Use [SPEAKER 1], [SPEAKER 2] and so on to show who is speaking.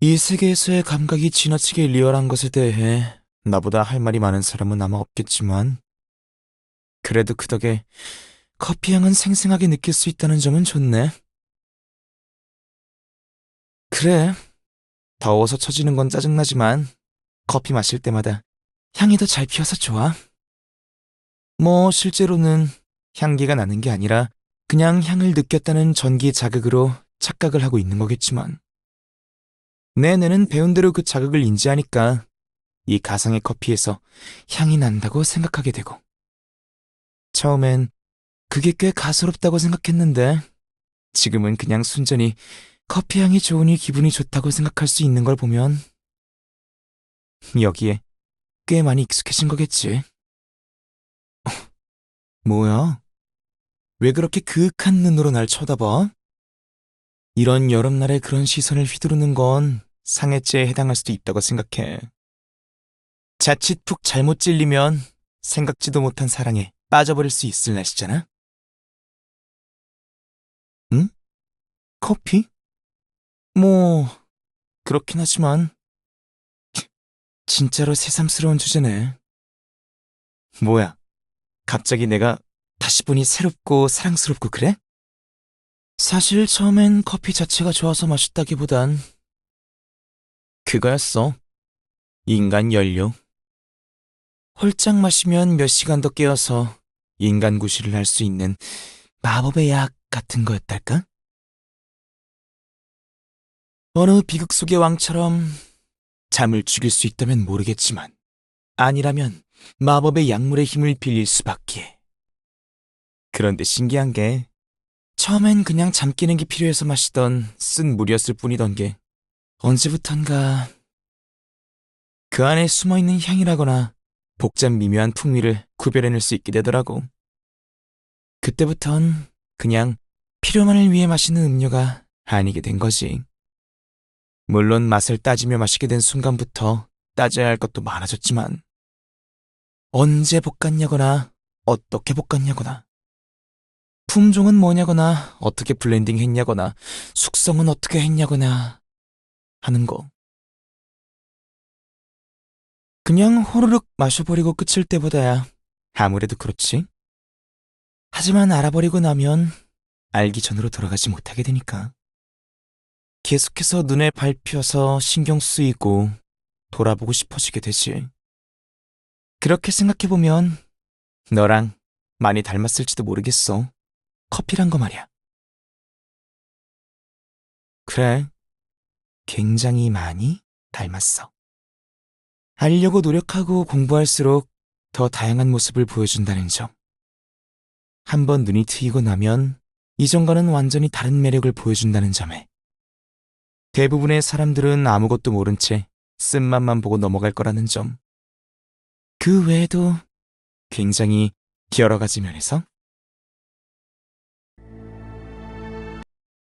[SPEAKER 1] 이 세계에서의 감각이 지나치게 리얼한 것에 대해 나보다 할 말이 많은 사람은 아마 없겠지만, 그래도 그 덕에 커피 향은 생생하게 느낄 수 있다는 점은 좋네. 그래, 더워서 처지는 건 짜증나지만, 커피 마실 때마다 향이 더 잘 피어서 좋아. 뭐, 실제로는 향기가 나는 게 아니라 그냥 향을 느꼈다는 전기 자극으로 착각을 하고 있는 거겠지만, 내 뇌는 배운 대로 그 자극을 인지하니까 이 가상의 커피에서 향이 난다고 생각하게 되고. 처음엔 그게 꽤 가소롭다고 생각했는데, 지금은 그냥 순전히 커피 향이 좋으니 기분이 좋다고 생각할 수 있는 걸 보면, 여기에 꽤 많이 익숙해진 거겠지. 어, 뭐야? 왜 그렇게 그윽한 눈으로 날 쳐다봐? 이런 여름날에 그런 시선을 휘두르는 건 상해죄에 해당할 수도 있다고 생각해. 자칫 푹 잘못 찔리면 생각지도 못한 사랑에 빠져버릴 수 있을 날씨잖아? 응? 커피? 뭐, 그렇긴 하지만, 진짜로 새삼스러운 주제네. 뭐야, 갑자기 내가 다시 보니 새롭고 사랑스럽고 그래? 사실 처음엔 커피 자체가 좋아서 마셨다기보단 그거였어. 인간 연료. 홀짝 마시면 몇 시간 더 깨어서 인간 구실을 할 수 있는 마법의 약 같은 거였달까? 어느 비극 속의 왕처럼 잠을 죽일 수 있다면 모르겠지만 아니라면 마법의 약물의 힘을 빌릴 수밖에. 그런데 신기한 게 처음엔 그냥 잠 깨는 게 필요해서 마시던 쓴 물이었을 뿐이던 게 언제부턴가 그 안에 숨어있는 향이라거나 복잡 미묘한 풍미를 구별해낼 수 있게 되더라고. 그때부턴 그냥 필요만을 위해 마시는 음료가 아니게 된 거지. 물론 맛을 따지며 마시게 된 순간부터 따져야 할 것도 많아졌지만 언제 볶았냐거나 어떻게 볶았냐거나 품종은 뭐냐거나 어떻게 블렌딩 했냐거나 숙성은 어떻게 했냐거나 하는 거. 그냥 호로록 마셔버리고 끝일 때보다야 아무래도 그렇지. 하지만 알아버리고 나면 알기 전으로 돌아가지 못하게 되니까. 계속해서 눈에 밟혀서 신경 쓰이고 돌아보고 싶어지게 되지. 그렇게 생각해보면 너랑 많이 닮았을지도 모르겠어. 커피란 거 말이야. 그래. 굉장히 많이 닮았어. 알려고 노력하고 공부할수록 더 다양한 모습을 보여준다는 점. 한번 눈이 트이고 나면 이전과는 완전히 다른 매력을 보여준다는 점에 대부분의 사람들은 아무것도 모른 채 쓴맛만 보고 넘어갈 거라는 점. 그 외에도 굉장히 여러 가지 면에서